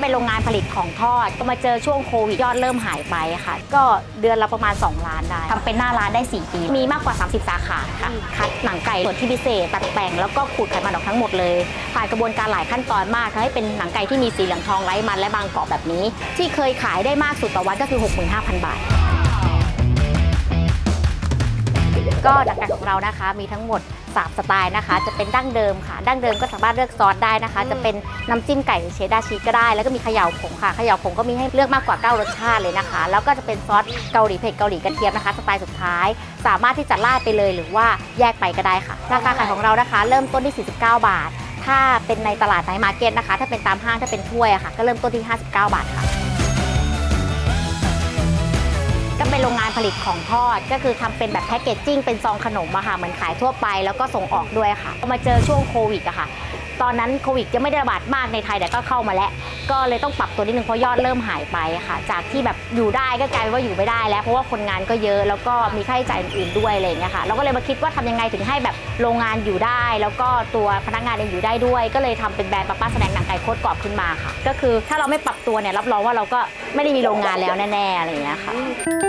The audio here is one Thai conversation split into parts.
เป็นโรงงานผลิตของทอด ก็มาเจอช่วงโควิดยอดเริ่มหายไปค่ะ ก็เดือนละประมาณ 2 ล้านได้ทำเป็นหน้าร้านได้ 4 ปี มีมากกว่า 30 สาขาค่ะ คัดหนังไก่ส่วนที่พิเศษ ตัดแต่งแล้วก็ขูดไขมันออกทั้งหมดเลย ผ่านกระบวนการหลายขั้นตอนมากทำให้เป็นหนังไก่ที่มีสีเหลืองทองไร้มันและบางกรอบแบบนี้ ที่เคยขายได้มากสุดต่อวันก็คือ 65,000 บาทก็หนังไก่ของเรานะคะมีทั้งหมด 3 สไตล์นะคะ จะเป็นดั้งเดิมค่ะ ดั้งเดิมก็สามารถเลือกซอสได้นะคะ จะเป็นน้ำจิ้มไก่เชดดาร์ชีสก็ได้ แล้วก็มีเขย่าผงค่ะ เขย่าผงก็มีให้เลือกมากกว่า 9 รสชาติเลยนะคะ แล้วก็จะเป็นซอสเกาหลีเผ็ดเกาหลีกระเทียมนะคะ สไตล์สุดท้าย สามารถที่จะราดไปเลยหรือว่าแยกไปก็ได้ค่ะ ราคาขายของเรานะคะ เริ่มต้นที่ 49 บาท ถ้าเป็นในตลาดไนท์มาร์เก็ตนะคะ ถ้าเป็นตามห้างถ้าเป็นถ้วยอะค่ะ ก็เริ่มต้นที่ 59 บาทค่ะ เป็นโรงงานผลิตของทอด ก็คือทำเป็นแบบแพคเกจจิ้งเป็นซองขนมอะค่ะเหมือนขายทั่วไป แล้วก็ส่งออกด้วยค่ะมาเจอช่วงโควิดอะค่ะ ตอนนั้นโควิดยังไม่ได้ระบาดมากในไทยแต่ก็เข้ามาแล้ว ก็เลยต้องปรับตัวนิดนึงเพราะยอดเริ่มหายไปค่ะ จากที่แบบอยู่ได้ก็กลายเป็นว่าอยู่ไม่ได้แล้วเพราะว่าคนงานก็เยอะแล้วก็มีค่าใช้จ่ายอื่นๆด้วยอะไรอย่างเงี้ยค่ะเราก็เลยมาคิดว่าทำยังไงถึงให้แบบโรงงานอยู่ได้ แล้วก็ตัวพนักงานเองอยู่ได้ด้วย ก็เลยทำเป็นแบรนด์ป้าป้าแสดงหนังไก่โคตรกรอบขึ้นมาค่ะ ก็คือถ้าเราไม่ปรับตัวเนี่ยรับรองว่าเราก็ไม่ได้มีโรงงานแล้วแน่ๆอะไรอย่างเงี้ยค่ะ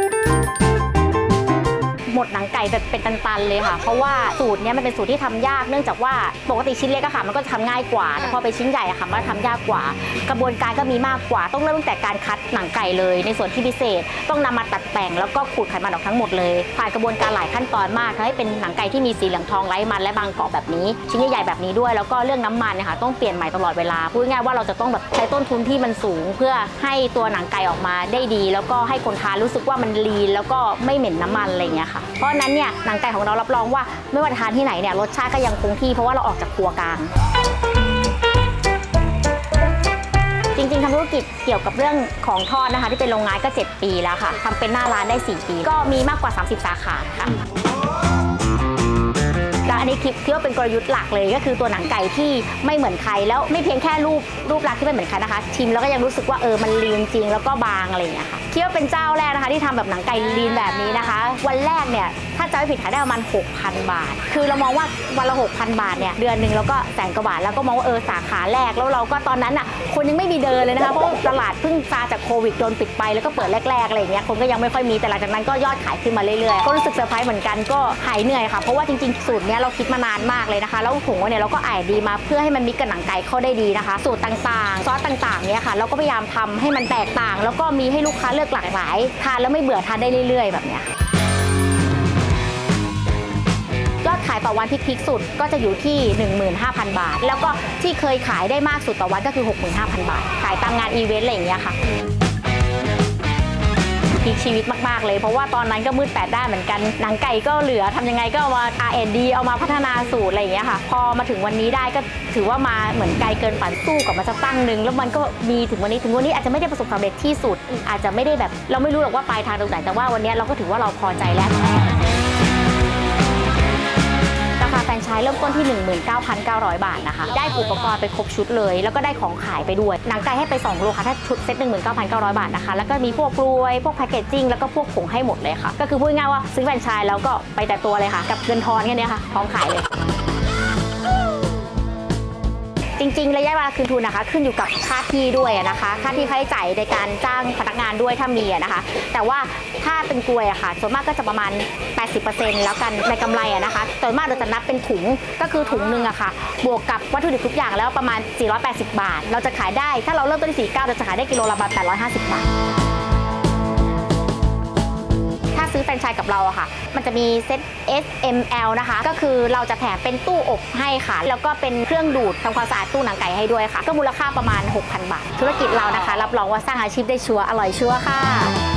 หมดหนังไก่แบบเป็นตันๆเลยค่ะ เพราะว่าสูตรเนี้ยมันเป็นสูตรที่ทำยากเนื่องจากว่าปกติชิ้นเล็กอะค่ะ มันก็จะทำง่ายกว่าแต่พอเป็นชิ้นใหญ่อะค่ะมันก็ทำยากกว่า กระบวนการก็มีมากกว่า ต้องเริ่มตั้งแต่การคัดหนังไก่เลย ในส่วนที่พิเศษต้องนำมาตัดแต่งแล้วก็ขูดไขมันออกทั้งหมดเลยผ่านกระบวนการหลายขั้นตอนมากทำให้เป็นหนังไก่ที่มีสีเหลืองทองไร้มันและบางกรอบแบบนี้ ชิ้นใหญ่ๆแบบนี้ด้วย แล้วก็เรื่องน้ำมันเนี่ยค่ะต้องเปลี่ยนใหม่ตลอดเวลาพูดง่ายๆว่าเราจะต้องแบบใช้ต้นทุนที่มันสูง เพื่อให้ตัวหนังไก่ออกมาได้ดี แล้วก็ให้คนทานรู้สึกว่ามันลีนแล้วก็ไม่เหม็นน้ำมันอะไรอย่างเงี้ยค่ะเพราะนั้นเนี่ยหนังไก่ของเรารับรองว่าไม่ว่าทานที่ไหนเนี่ยรสชาติก็ยังคงที่เพราะว่าเราออกจากครัวกลาง จริงๆทำธุรกิจเกี่ยวกับเรื่องของทอดนะคะ ที่เป็นโรงงานก็ 7 ปีแล้วค่ะทำเป็นหน้าร้านได้ 4 ปี ก็มีมากกว่า 30 สาขาค่ะ นนี้คิดคิดว่าเป็นกลยุทธ์หลักเลยก็คือตัวหนังไก่ที่ไม่เหมือนใครแล้วไม่เพียงแค่รูปรูปลักษณ์ที่ไม่เหมือนใครนะคะชิมแล้วก็ยังรู้สึกว่าเออมันลีนจริงแล้วก็บางอะไรอย่างเงี้ยค่ะคิดว่าเป็นเจ้าแรกนะคะที่ทำแบบหนังไก่ลีนแบบนี้นะคะ วันแรกเนี่ยถ้าจะไม่ผิดขายได้ประมาณ6,000 บาท คือเรามองว่าวันละ6,000 บาทเนี่ยเดือนหนึ่งเราก็แสนกว่าบาทแล้วก็มองว่าเออสาขาแรกแล้วเราก็ตอนนั้นอะคนยังไม่มีเดินเลยนะคะเพราะตลาดเพิ่งซาจากโควิดโดนปิดไปแล้วก็เปิดแรกๆอะไรอย่างเงี้ยคนก็ยังไม่ค่อยมีแต่หลังจากนั้นก็ยอดขายขึ้นมาเรื่อยๆก็รู้สึกเซอร์ไพรส์เหมือนกันก็หายเหนื่อยค่ะเพราะว่าจริงๆสูตรเนี้ยเราคิดมานานมากเลยนะคะ แล้วผงเนี่ยเราก็อ่ายดีมาเพื่อให้มันมิกกับหนังไก่เข้าได้ดีนะคะ สูตรต่างๆ ซอสต่างๆเนี่ยค่ะ เราก็พยายามทำให้มันแตกต่าง แล้วก็มีให้ลูกค้าเลือกหลากหลายทานแล้วไม่เบื่อทานได้เรื่อย ๆ แบบเนี้ยยอดขายต่อวันที่พีคสุดก็จะอยู่ที่ 15,000 บาท แล้วก็ที่เคยขายได้มากสุดต่อวันก็คือ 65,000 บาท ขายตามงานอีเวนต์อะไรอย่างเงี้ยค่ะ ชีวิตมากๆเลย เพราะว่าตอนนั้นก็มืดแปดด้านเหมือนกันหนังไก่ก็เหลือทำยังไงก็เอามา R&D เอามาพัฒนาสูตรอะไรอย่างเงี้ยค่ะ พอมาถึงวันนี้ได้ก็ถือว่ามาเหมือนไกลเกินฝันสู้กับมาสักตั้งหนึ่งแล้วมันก็มีถึงวันนี้ถึงวันนี้อาจจะไม่ได้ประสบความสำเร็จที่สุด อาจจะไม่ได้แบบ เราไม่รู้หรอกว่าปลายทางตรงไหนแต่ว่าวันนี้เราก็ถือว่าเราพอใจแล้ว ชส์เริ่มต้นที่ 19,900 บาทนะคะ ได้อุปกรณ์ไปครบชุดเลย แล้วก็ได้ของขายไปด้วย หนังไก่ให้ไป 2 โลค่ะ ถ้าชุดเซ็ต19,900 บาทนะคะ แล้วก็มีพวกกลวย พวกแพคเกจจิ้ง แล้วก็พวกผงให้หมดเลยค่ะ ก็คือพูดง่ายๆว่าซื้อแฟรนไชส์แล้วก็ไปแต่ตัวเลยค่ะ กับเงินทอนแค่เนี้ยค่ะ พร้อมขายเลย จริง ๆ ระยะเวลาคืนทุนนะคะ ขึ้นอยู่กับค่าที่ด้วยนะคะ ค่าที่ค่าใช้จ่ายในการจ้างพนักงานด้วยถ้ามีนะคะ แต่ว่าถ้าเป็นกลวยอะค่ะส่วนมากก็จะประมาณ 80%แล้วกันในกำไรอะนะคะส่วนมากเราจะนับเป็นถุงก็คือถุงหนึ่งอะค่ะ บวกกับวัตถุดิบทุกอย่างแล้วประมาณ 480 บาท เราจะขายได้ถ้าเราเริ่มต้นที่49เราจะขายได้กิโลละประมาณ850 บาท ซื้อแฟรนไชส์กับเราอะค่ะ มันจะมีเซ็ต S M L นะคะ ก็คือเราจะแถมเป็นตู้อบให้ค่ะ แล้วก็เป็นเครื่องดูดทำความสะอาดตู้หนังไก่ให้ด้วยค่ะ ก็มูลค่าประมาณ 6,000 บาท ธุรกิจเรานะคะ รับรองว่าสร้างอาชีพได้ชัวร์อร่อยชัวร์ค่ะ